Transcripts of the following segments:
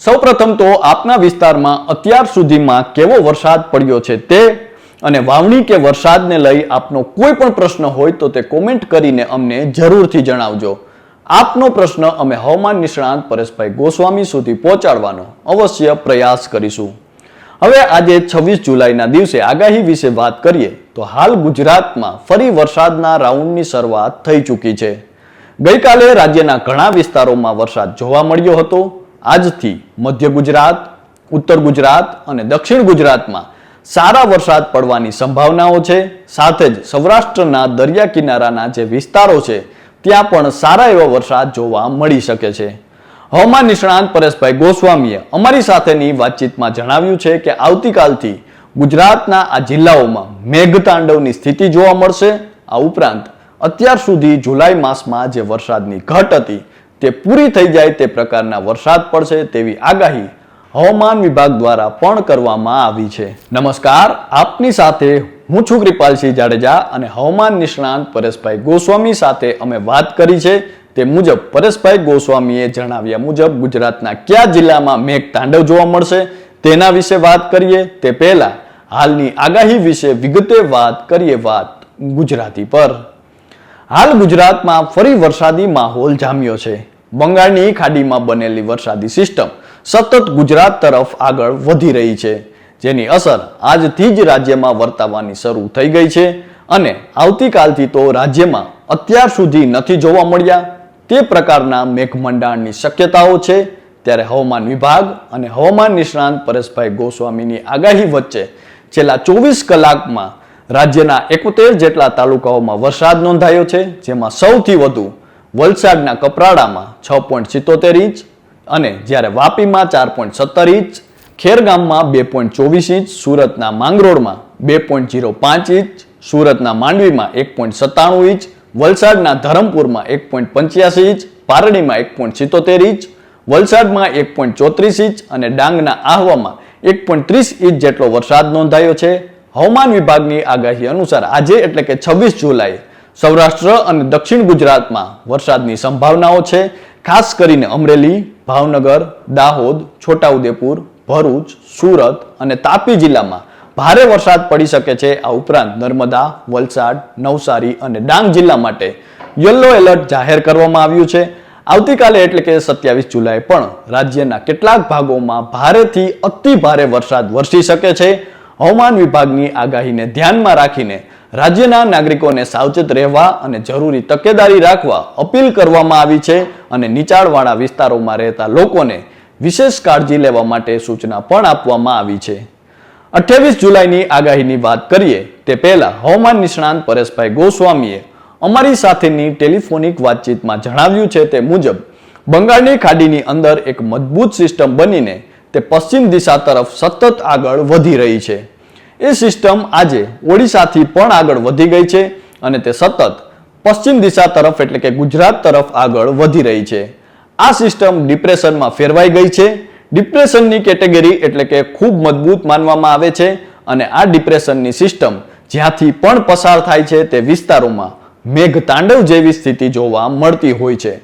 સૌપ્રથમ તો આપના વિસ્તારમાં અત્યાર સુધીમાં કેવો વરસાદ પડ્યો છે તે અને વાવણી કે વરસાદને લઈ આપનો કોઈ પણ પ્રશ્ન હોય તો તે કોમેન્ટ કરીને અમને જરૂરથી જણાવજો. આપનો પ્રશ્ન અમે હવામાન નિષ્ણાંત પરેશભાઈ ગોસ્વામી સુધી પહોંચાડવાનો અવશ્ય પ્રયાસ કરીશું. હવે આજે છવ્વીસ જુલાઈના દિવસે આગાહી વિશે વાત કરીએ તો હાલ ગુજરાતમાં ફરી વરસાદના રાઉન્ડની શરૂઆત થઈ ચૂકી છે. ગઈકાલે રાજ્યના ઘણા વિસ્તારોમાં વરસાદ જોવા મળ્યો હતો. આજથી મધ્ય ગુજરાત, ઉત્તર ગુજરાત અને દક્ષિણ ગુજરાતમાં સારા વરસાદ પડવાની સંભાવનાઓ છે. સાથે જ સૌરાષ્ટ્રના દરિયા કિનારાના જે વિસ્તારો છે, ત્યાં પણ સારા એવો વરસાદ જોવા મળી શકે છે. હવામાન નિષ્ણાંત પરેશભાઈ ગોસ્વામીએ અમારી સાથેની વાતચીતમાં જણાવ્યું છે કે આવતીકાલથી ગુજરાતના આ જિલ્લાઓમાં મેઘતાંડવની સ્થિતિ જોવા મળશે. આ ઉપરાંત અત્યાર સુધી જુલાઈ માસમાં જે વરસાદની ઘટ હતી તે પૂરી થઈ જાય તે પ્રકારના વરસાદ પડશે તેવી આગાહી હવામાન વિભાગ દ્વારા પણ કરવામાં આવી છે. નમસ્કાર, આપની સાથે હું છું કૃપાલસિંહ જાડેજા અને હવામાન નિષ્ણાંત પરેશભાઈ ગોસ્વામી સાથે અમે વાત કરી છે. તે મુજબ પરેશભાઈ ગોસ્વામીએ જણાવ્યા મુજબ ગુજરાતના કયા જિલ્લામાં મેઘ તાંડવ જોવા મળશે તેના વિશે વાત કરીએ. તે પહેલા હાલની આગાહી વિશે વિગતે વાત કરીએ વાત ગુજરાતી પર. હાલ ગુજરાતમાં ફરી વરસાદી માહોલ જામ્યો છે. બંગાળની ખાડીમાં બનેલી વરસાદી સિસ્ટમ સતત ગુજરાત તરફ આગળ વધી રહી છે, જેની અસર આજથી જ રાજ્યમાં વર્તાવાની શરૂ થઈ ગઈ છે અને આવતીકાલથી તો રાજ્યમાં અત્યાર સુધી નથી જોવા મળ્યા. તે પ્રકારના મેઘમંડાણની શક્યતાઓ છે. ત્યારે હવામાન વિભાગ અને હવામાન નિષ્ણાંત પરેશભાઈ ગોસ્વામીની આગાહી વચ્ચે છેલ્લા ચોવીસ કલાકમાં રાજ્યના એકોતેર જેટલા તાલુકાઓમાં વરસાદ નોંધાયો છે, જેમાં સૌથી વધુ વલસાડના કપરાડામાં છ પોઈન્ટ સિત્તોતેર ઇંચ અને જ્યારે વાપીમાં ચાર પોઈન્ટ સત્તર ઇંચ, ખેરગામમાં બે પોઈન્ટ ચોવીસ ઇંચ, સુરતના માંગરોળમાં બે પોઈન્ટ જીરો પાંચ ઇંચ, સુરતના માંડવીમાં એક પોઈન્ટ સત્તાણું ઇંચ, વલસાડના ધરમપુરમાં એક પોઈન્ટ પંચ્યાસી ઇંચ, પારડીમાં એક પોઈન્ટ સિત્તોતેર ઇંચ, વલસાડમાં એક પોઈન્ટ ચોત્રીસ ઇંચ અને ડાંગના આહવામાં એક પોઈન્ટ ત્રીસ ઇંચ જેટલો વરસાદ નોંધાયો છે. હવામાન વિભાગની આગાહી અનુસાર આજે એટલે કે છવ્વીસ જુલાઈ સૌરાષ્ટ્ર અને દક્ષિણ ગુજરાતમાં વરસાદની સંભાવનાઓ છે. ખાસ કરીને અમરેલી, ભાવનગર, દાહોદ, છોટાઉદેપુર, ભરૂચ, સુરત અને તાપી જિલ્લામાં ભારે વરસાદ પડી શકે છે. આ ઉપરાંત નર્મદા, વલસાડ, નવસારી અને ડાંગ જિલ્લા માટે યલો એલર્ટ જાહેર કરવામાં આવ્યું છે. આવતીકાલે એટલે કે સત્યાવીસ જુલાઈ પણ રાજ્યના કેટલાક ભાગોમાં ભારેથી અતિ ભારે વરસાદ વરસી શકે છે. હવામાન વિભાગની આગાહીને ધ્યાનમાં રાખીને રાજ્યના નાગરિકોને સાવચેત રહેવા અને જરૂરી તકેદારી રાખવા અપીલ કરવામાં આવી છે અને નીચાણવાળા વિસ્તારોમાં રહેતા લોકોને વિશેષ કાળજી લેવા માટે સૂચના પણ આપવામાં આવી છે. અઠ્યાવીસ જુલાઈની આગાહીની વાત કરીએ તે પહેલા હવામાન નિષ્ણાંત પરેશભાઈ ગોસ્વામીએ અમારી સાથેની ટેલિફોનિક વાતચીતમાં જણાવ્યું છે તે મુજબ, બંગાળની ખાડીની અંદર એક મજબૂત સિસ્ટમ બનીને તે પશ્ચિમ દિશા તરફ સતત આગળ વધી રહી છે. એ સિસ્ટમ આજે ઓડિશાથી પણ આગળ વધી ગઈ છે અને તે સતત પશ્ચિમ દિશા તરફ એટલે કે ગુજરાત તરફ આગળ વધી રહી છે. આ સિસ્ટમ ડિપ્રેશનમાં ફેરવાઈ ગઈ છે. ડિપ્રેશનની કેટેગરી એટલે કે ખૂબ મજબૂત માનવામાં આવે છે અને આ ડિપ્રેશનની સિસ્ટમ જ્યાંથી પણ પસાર થાય છે તે વિસ્તારોમાં મેઘ તાંડવ જેવી સ્થિતિ જોવા મળતી હોય છે.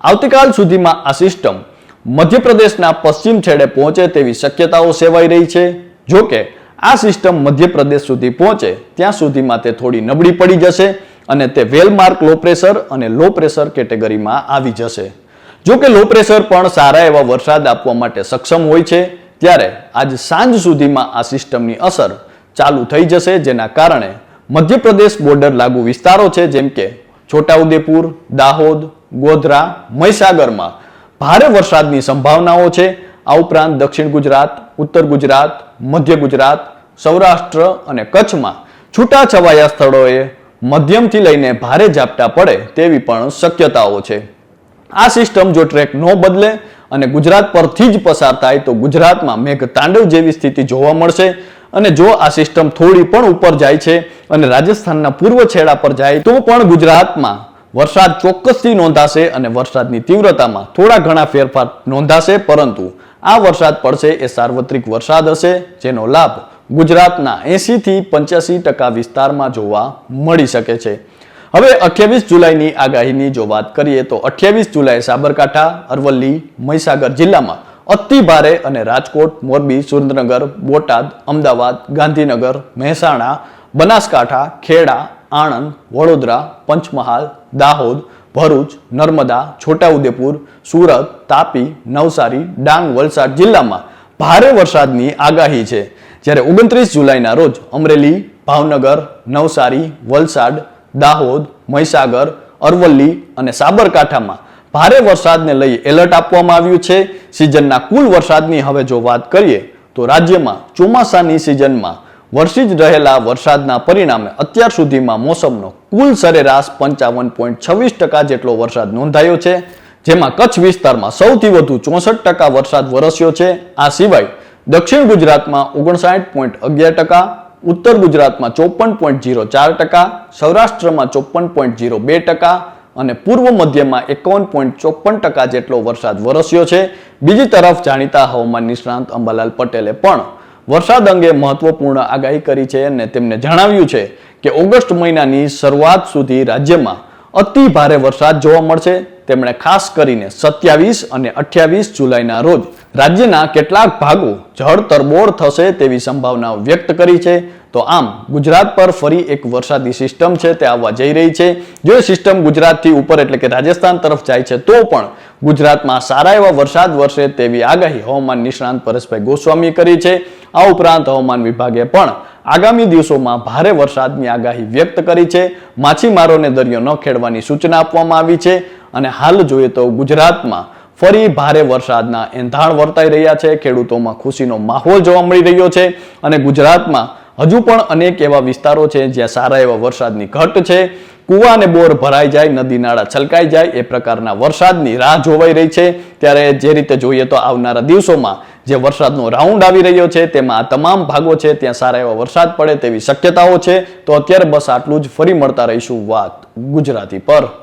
આવતીકાલ સુધીમાં આ સિસ્ટમ મધ્યપ્રદેશના પશ્ચિમ છેડે પહોંચે તેવી શક્યતાઓ સેવાઈ રહી છે. જો કે આ સિસ્ટમ મધ્યપ્રદેશ સુધી પહોંચે, ત્યાં સુધીમાં તે થોડી નબળી પડી જશે અને તે વેલમાર્ક લો પ્રેશર અને લો પ્રેશર કેટેગરીમાં આવી જશે. જો કે લો પ્રેશર પણ સારા એવા વરસાદ આપવા માટે સક્ષમ હોય છે, ત્યારે આજ સાંજ સુધીમાં આ સિસ્ટમની અસર ચાલુ થઈ જશે, જેના કારણે મધ્યપ્રદેશ બોર્ડર લાગુ વિસ્તારો છે, જેમ કે છોટાઉદેપુર, દાહોદ, ગોધરા, મહીસાગરમાં ભારે વરસાદની સંભાવનાઓ છે. આ ઉપરાંત દક્ષિણ ગુજરાત, ઉત્તર ગુજરાત, મધ્ય ગુજરાત સૌરાષ્ટ્ર અને કચ્છમાં છૂટાછવાયા સ્થળોએ મધ્યમથી લઈને ભારે ઝાપટા પડે તેવી પણ શક્યતાઓ છે. આ સિસ્ટમ જો ટ્રેક ન બદલે અને ગુજરાત પરથી જ પસાર થાય તો ગુજરાતમાં મેઘ તાંડવ જેવી સ્થિતિ જોવા મળશે અને જો આ સિસ્ટમ થોડી પણ ઉપર જાય છે અને રાજસ્થાનના પૂર્વ છેડા પર જાય તો પણ ગુજરાતમાં વરસાદ ચોક્કસથી નોંધાશે અને વરસાદની તીવ્રતામાં થોડા ઘણા ફેરફાર નોંધાશે પરંતુ આ વરસાદ પડશે એ સાર્વત્રિક વરસાદ હશે જેનો લાભ ગુજરાતના એંશીથી પંચ્યાસી ટકા વિસ્તારમાં જોવા મળી શકે છે. હવે અઠ્યાવીસ જુલાઈની આગાહીની જો વાત કરીએ તો અઠ્યાવીસ જુલાઈ સાબરકાંઠા, અરવલ્લી, મહીસાગર જિલ્લામાં અતિ ભારે અને રાજકોટ, મોરબી, સુરેન્દ્રનગર, બોટાદ, અમદાવાદ, ગાંધીનગર, મહેસાણા, બનાસકાંઠા, ખેડા, આણંદ, વડોદરા, પંચમહાલ, દાહોદ, ભરૂચ, નર્મદા, છોટાઉદેપુર, સુરત, તાપી, નવસારી, ડાંગ, વલસાડ જિલ્લામાં ભારે વરસાદની આગાહી છે. જ્યારે ઓગણત્રીસ જુલાઈના રોજ અમરેલી, ભાવનગર, નવસારી, વલસાડ, દાહોદ, મહીસાગર, અરવલ્લી અને સાબરકાંઠામાં ભારે વરસાદને લઈ એલર્ટ આપવામાં આવ્યું છે. સિઝનના કુલ વરસાદની હવે જો વાત કરીએ, તો રાજ્યમાં ચોમાસાની સિઝનમાં વરસી જ રહેલા વરસાદના પરિણામે અત્યાર સુધીમાં મોસમનો કુલ સરેરાશ પંચાવન પોઈન્ટ છવ્વીસ ટકા જેટલો વરસાદ નોંધાયો છે, જેમાં કચ્છ વિસ્તારમાં સૌથી વધુ ચોસઠ ટકા વરસાદ વરસ્યો છે. આ સિવાય દક્ષિણ ગુજરાતમાં ઓગણસાઠ પોઈન્ટ અગિયાર ટકા, ઉત્તર ગુજરાતમાં ચોપન પોઈન્ટ જીરો ચાર ટકા, સૌરાષ્ટ્રમાં ચોપન પોઈન્ટ જીરો બે ટકા અને પૂર્વ મધ્યમાં એકાવન પોઈન્ટ ચોપન ટકા જેટલો વરસાદ વરસ્યો છે. બીજી તરફ જાણીતા હવામાન નિષ્ણાંત અંબાલાલ પટેલે પણ વરસાદ અંગે મહત્વપૂર્ણ આગાહી કરી છે અને તેમને જણાવ્યું છે કે ઓગસ્ટ મહિનાની શરૂઆત સુધી રાજ્યમાં અતિ ભારે વરસાદ જોવા મળશે. તેમણે ખાસ કરીને સત્યાવીસ અને અઠ્યાવીસ જુલાઈના રોજ રાજ્યના કેટલાક ભાગો જળ તરબોળ થશે તેવી સંભાવના વ્યક્ત કરી છે. તો આમ, ગુજરાત પર ફરી એક વરસાદી સિસ્ટમ છે તે આવવા જઈ રહી છે. જો સિસ્ટમ ગુજરાતથી ઉપર એટલે કે રાજસ્થાન તરફ જાય છે, તો પણ ગુજરાતમાં સારા એવા વરસાદ વરસે તેવી આગાહી હવામાન નિષ્ણાંત પરેશભાઈ ગોસ્વામીએ કરી છે. આ ઉપરાંત હવામાન વિભાગે પણ આગામી દિવસોમાં ભારે વરસાદની આગાહી વ્યક્ત કરી છે. માછીમારોને દરિયો ન ખેડવાની સૂચના આપવામાં આવી છે. અને હાલ જોઈએ તો ગુજરાતમાં ફરી ભારે વરસાદના એંધાણ વર્તાઈ રહ્યા છે. ખેડૂતોમાં ખુશીનો માહોલ જોવા મળી રહ્યો છે અને ગુજરાતમાં હજુ પણ અનેક એવા વિસ્તારો છે જ્યાં સારા એવા વરસાદની ઘટ છે. કુવા અને બોર ભરાઈ જાય, નદી નાળા છલકાઈ જાય, એ પ્રકારના વરસાદની રાહ જોવાઈ રહી છે. ત્યારે જે રીતે જોઈએ તો આવનારા દિવસોમાં જે વરસાદનો રાઉન્ડ આવી રહ્યો છે તેમાં આ તમામ ભાગો છે ત્યાં સારા એવા વરસાદ પડે તેવી શક્યતાઓ છે. તો અત્યારે બસ આટલું જ. ફરી મળતા રહીશું વાત ગુજરાતી પર.